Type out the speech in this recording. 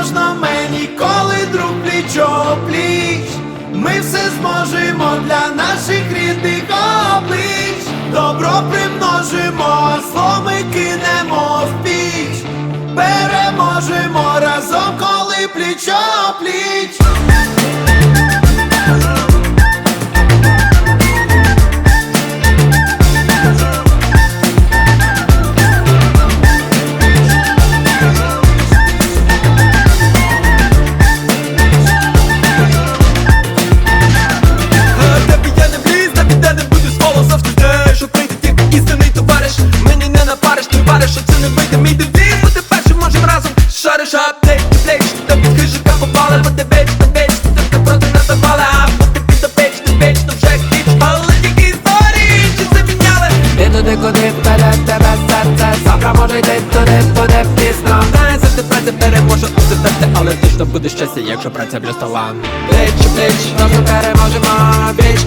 можна мені, коли друг плічо пліч. Ми все зможемо для наших рідних облич. Добро примножимо, зло ми кинемо в піч. Переможемо разом, коли плічо пліч. Що це не вийде. Мій девіз Бути першим можем разом. Шариш аптеч, плеч, ти під хижика попали Бути веч, на веч, ти ти проти нас запали А бути під опеч, ти вечно вже хіч Але тільки історії, чи заміняли Ти туди, куди вперед тебе серце? Завтра може йти туди, туди пізно. Знає, завжди праця переможе уцепити Але точно буде щастя, якщо праця плюс талант Плеч, плеч, Просто переможемо віч